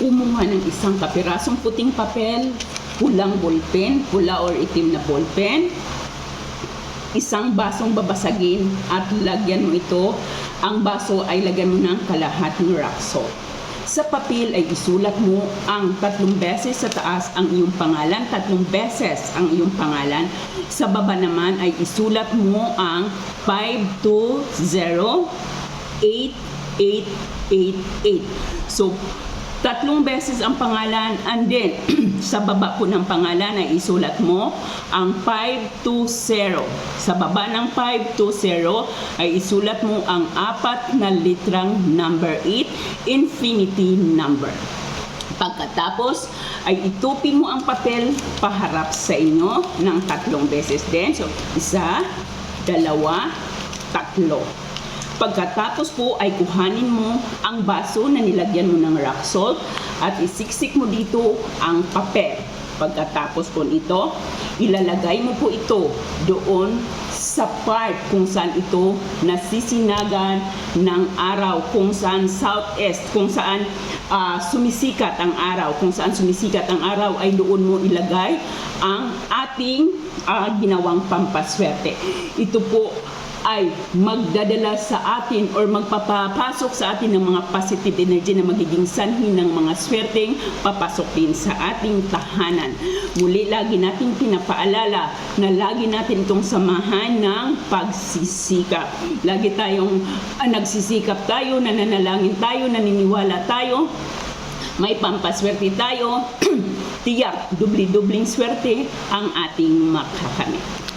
kumuha ng isang kapirasong puting papel, pulang ballpen, pula or itim na ballpen, isang basong babasagin at lagyan mo ito. Ang baso ay lagyan mo ng kalahating rock salt. Sa papel ay isulat mo ang tatlong beses sa taas ang iyong pangalan, tatlong beses ang iyong pangalan. Sa baba naman ay isulat mo ang 5208888. So, tatlong beses ang pangalan and then sa baba po ng pangalan ay isulat mo ang 520. Sa baba ng 520 ay isulat mo ang apat na litrang number 8, infinity number. Pagkatapos ay itupin mo ang papel paharap sa inyo ng tatlong beses din. So, isa, dalawa, tatlo. Pagkatapos po ay kuhanin mo ang baso na nilagyan mo ng rock salt at isiksik mo dito ang papel. Pagkatapos po ito, ilalagay mo po ito doon sa part kung saan ito nasisinagan ng araw, kung saan southeast, kung saan ah, sumisikat ang araw, kung saan sumisikat ang araw ay doon mo ilagay ang ating ah, ginawang pampaswerte. Ito po ay magdadala sa atin or magpapapasok sa atin ng mga positive energy na magiging sanhi ng mga swerteng papasok din sa ating tahanan. Muli lagi nating pinapaalala na lagi natin itong samahan ng pagsisikap. Lagi tayong ah, nagsisikap tayo, nananalangin tayo, naniniwala tayo, may pampaswerte tayo, tiyak, dubli-dubling swerte ang ating makakamit.